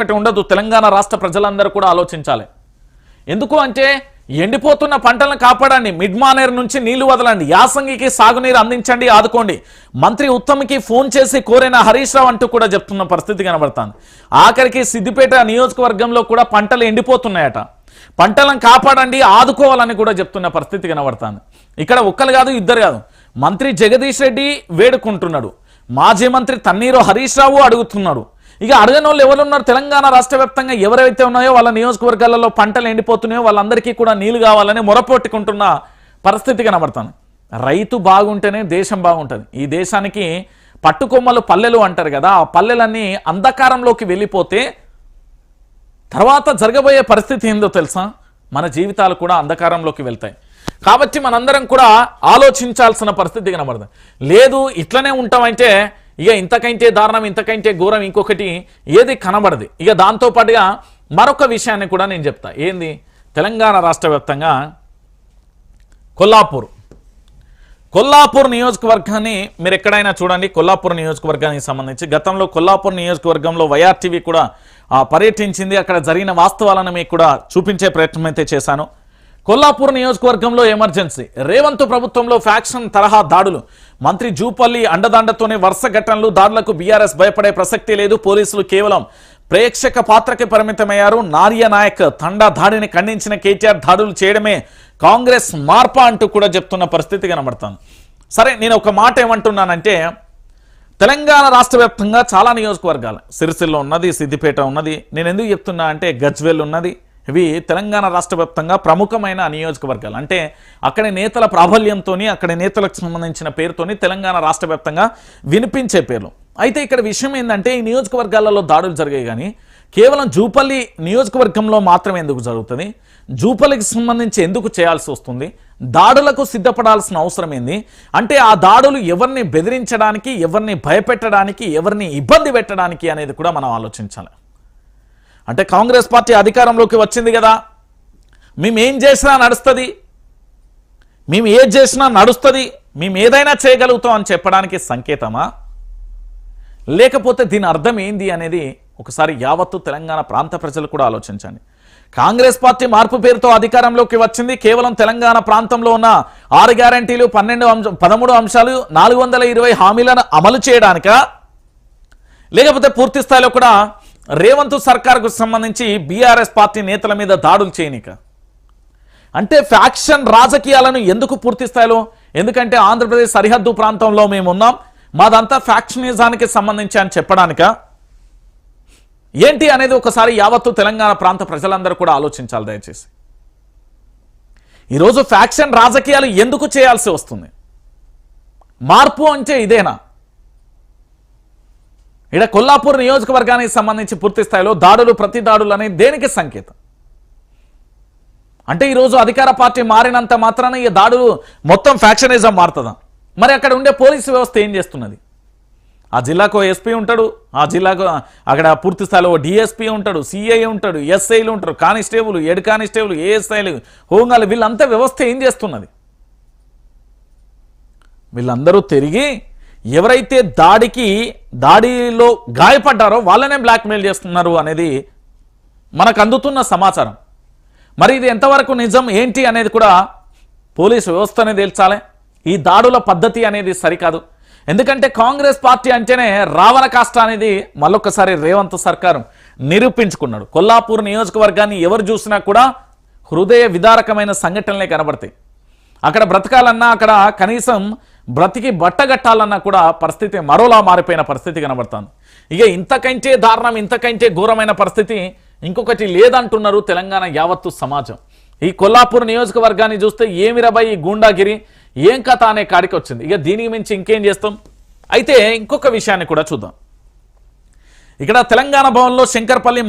ఒకటి ఉండదు. తెలంగాణ రాష్ట్ర ప్రజలందరూ కూడా ఆలోచించాలి. ఎందుకు అంటే ఎండిపోతున్న పంటలను కాపాడండి. మిడ్ మానేర్ నుంచి నీళ్ళు వదలండి. యాసంగికి సాగునీరు అందించండి ఆదుకోండి. మంత్రి ఉత్తమ్కి ఫోన్ చేసి కోరిన హరీష్ రావు అంటూ కూడా చెప్తున్న పరిస్థితి కనబడుతుంది. ఆఖరికి సిద్దిపేట నియోజకవర్గంలో కూడా పంటలు ఎండిపోతున్నాయట. పంటలను కాపాడండి ఆదుకోవాలని కూడా చెప్తున్న పరిస్థితి కనబడుతుంది. ఇక్కడ ఒక్కరు కాదు ఇద్దరు కాదు. మంత్రి జగదీష్ రెడ్డి వేడుకుంటున్నాడు. మాజీ మంత్రి తన్నీరు హరీష్ రావు అడుగుతున్నాడు. ఇక అడగని వాళ్ళు ఎవరున్నారు తెలంగాణ రాష్ట్ర వ్యాప్తంగా ఎవరైతే ఉన్నాయో వాళ్ళ నియోజకవర్గాలలో పంటలు ఎండిపోతున్నాయో వాళ్ళందరికీ కూడా నీళ్ళు కావాలని మొరపొట్టుకుంటున్న పరిస్థితి కనబడతాను రైతు బాగుంటేనే దేశం బాగుంటుంది. ఈ దేశానికి పట్టుకొమ్మలు పల్లెలు అంటారు కదా ఆ పల్లెలన్నీ అంధకారంలోకి వెళ్ళిపోతే తర్వాత జరగబోయే పరిస్థితి ఏందో తెలుసా? మన జీవితాలు కూడా అంధకారంలోకి వెళ్తాయి. కాబట్టి మనందరం కూడా ఆలోచించాల్సిన పరిస్థితి కనబడుతుంది. లేదు ఇట్లనే ఉంటామంటే ఇక ఇంతకంటే దారుణం ఇంతకంటే ఘోరం ఇంకొకటి ఏది కనబడదు. ఇక దాంతో పాటుగా మరొక విషయాన్ని కూడా నేను చెప్తా. ఏంది? తెలంగాణ రాష్ట్ర వ్యాప్తంగా కొల్లాపూర్. కొల్లాపూర్ నియోజకవర్గాన్ని మీరు ఎక్కడైనా చూడండి. కొల్లాపూర్ నియోజకవర్గానికి సంబంధించి గతంలో కొల్లాపూర్ నియోజకవర్గంలో వైఆర్టీవీ కూడా పర్యటించింది. అక్కడ జరిగిన వాస్తవాలను మీకు కూడా చూపించే ప్రయత్నం అయితే చేశాను. కొల్లాపూర్ నియోజకవర్గంలో ఎమర్జెన్సీ. రేవంత్ ప్రభుత్వంలో ఫ్యాక్షన్ తరహా దాడులు. మంత్రి జూపల్లి అండదండతోనే వరుస ఘటనలు దాడులకు బీఆర్ఎస్ భయపడే ప్రసక్తి లేదు పోలీసులు కేవలం ప్రేక్షక పాత్రకి పరిమితమయ్యారు. నార్య నాయక్ తండా దాడిని ఖండించిన కేటీఆర్ దాడులు చేయడమే కాంగ్రెస్ మార్పా అంటూ కూడా చెప్తున్న పరిస్థితి కనబడుతుంది. సరే నేను ఒక మాట ఏమంటున్నానంటే తెలంగాణ రాష్ట్ర వ్యాప్తంగా చాలా నియోజకవర్గాలు. సిరిసిల్ల ఉన్నది సిద్దిపేట ఉన్నది. నేను ఎందుకు చెప్తున్నా అంటే గజ్వెల్ ఉన్నది ఇవి తెలంగాణ రాష్ట్ర వ్యాప్తంగా ప్రముఖమైన నియోజకవర్గాలు. అంటే అక్కడ నేతల ప్రాబల్యంతో అక్కడ నేతలకు సంబంధించిన పేరుతోని తెలంగాణ రాష్ట్ర వ్యాప్తంగా వినిపించే పేర్లు. అయితే ఇక్కడ విషయం ఏంటంటే ఈ నియోజకవర్గాలలో దాడులు జరిగాయి కానీ కేవలం జూపల్లి నియోజకవర్గంలో మాత్రమే ఎందుకు జరుగుతుంది? జూపల్లికి సంబంధించి ఎందుకు చేయాల్సి వస్తుంది? దాడులకు సిద్ధపడాల్సిన అవసరం ఏంది? అంటే ఆ దాడులు ఎవరిని బెదిరించడానికి ఎవరిని భయపెట్టడానికి ఎవరిని ఇబ్బంది పెట్టడానికి అనేది కూడా మనం ఆలోచించాలి. అంటే కాంగ్రెస్ పార్టీ అధికారంలోకి వచ్చింది కదా. మేము ఏం చేసినా నడుస్తుంది. మేము ఏది చేసినా నడుస్తుంది. మేము ఏదైనా చేయగలుగుతాం అని చెప్పడానికి సంకేతమా? లేకపోతే దీని అర్థం ఏంది అనేది ఒకసారి యావత్తు తెలంగాణ ప్రాంత ప్రజలు కూడా ఆలోచించండి. కాంగ్రెస్ పార్టీ మార్పు పేరుతో అధికారంలోకి వచ్చింది. కేవలం తెలంగాణ ప్రాంతంలో ఉన్న ఆరు గ్యారంటీలు పన్నెండు అంశం పదమూడు అంశాలు నాలుగు వందల ఇరవై హామీలను అమలు చేయడానికా? లేకపోతే పూర్తి స్థాయిలో కూడా రేవంత్ సర్కార్కు సంబంధించి బీఆర్ఎస్ పార్టీ నేతల మీద దాడులు చేయనిక. అంటే ఫ్యాక్షన్ రాజకీయాలను ఎందుకు పూర్తి స్థాయిలో? ఎందుకంటే ఆంధ్రప్రదేశ్ సరిహద్దు ప్రాంతంలో మేము ఉన్నాం. మాదంతా ఫ్యాక్షనిజానికి సంబంధించి అని చెప్పడానిక. ఏంటి అనేది ఒకసారి యావత్తు తెలంగాణ ప్రాంత ప్రజలందరూ కూడా ఆలోచించాలి దయచేసి. ఈరోజు ఫ్యాక్షన్ రాజకీయాలు ఎందుకు చేయాల్సి వస్తుంది? మార్పు అంటే ఇదేనా? ఇక్కడ కొల్లాపూర్ నియోజకవర్గానికి సంబంధించి పూర్తి స్థాయిలో దాడులు ప్రతి దాడులు అనేది దేనికి సంకేతం? అంటే ఈరోజు అధికార పార్టీ మారినంత మాత్రాన ఈ దాడులు మొత్తం ఫ్యాక్షనిజం మారుతుందా? మరి అక్కడ ఉండే పోలీసు వ్యవస్థ ఏం చేస్తున్నది? ఆ జిల్లాకు ఎస్పీ ఉంటాడు ఆ జిల్లాకు అక్కడ పూర్తి స్థాయిలో డిఎస్పీ ఉంటాడు సిఐ ఉంటాడు ఎస్ఐలు ఉంటారు కానిస్టేబుల్ ఎడ్ కానిస్టేబుల్ ఏఎస్ఐలు హోంగాలు వీళ్ళంతా వ్యవస్థ ఏం చేస్తున్నది? వీళ్ళందరూ తిరిగి ఎవరైతే దాడికి దాడిలో గాయపడ్డారో వాళ్ళనే బ్లాక్మెయిల్ చేస్తున్నారు అనేది మనకు అందుతున్న సమాచారం. మరి ఇది ఎంతవరకు నిజం ఏంటి అనేది కూడా పోలీసు వ్యవస్థనే తేల్చాలి. ఈ దాడుల పద్ధతి అనేది సరికాదు. ఎందుకంటే కాంగ్రెస్ పార్టీ అంటేనే రావణ కాష్ట అనేది మళ్ళొక్కసారి రేవంత్ సర్కారు నిరూపించుకున్నాడు. కొల్లాపూర్ నియోజకవర్గాన్ని ఎవరు చూసినా కూడా హృదయ విదారకమైన సంఘటనలే కనబడతాయి. అక్కడ బ్రతకాలన్నా అక్కడ కనీసం బ్రతికి బట్టగట్టాలన్నా కూడా పరిస్థితి మరోలా మారిపోయిన పరిస్థితి కనబడుతుంది ఇక ఇంతకంటే దారుణం ఇంతకంటే ఘోరమైన పరిస్థితి ఇంకొకటి లేదంటున్నారు తెలంగాణ యావత్తు సమాజం. ఈ కొల్లాపూర్ నియోజకవర్గాన్ని చూస్తే ఏమి ఈ గూండాగిరి? ఏం కథ అనే కాడికి వచ్చింది. ఇక దీనికి మించి ఇంకేం చేస్తాం? అయితే ఇంకొక విషయాన్ని కూడా చూద్దాం. ఇక్కడ తెలంగాణ భవన్లో శంకర్పల్లి మా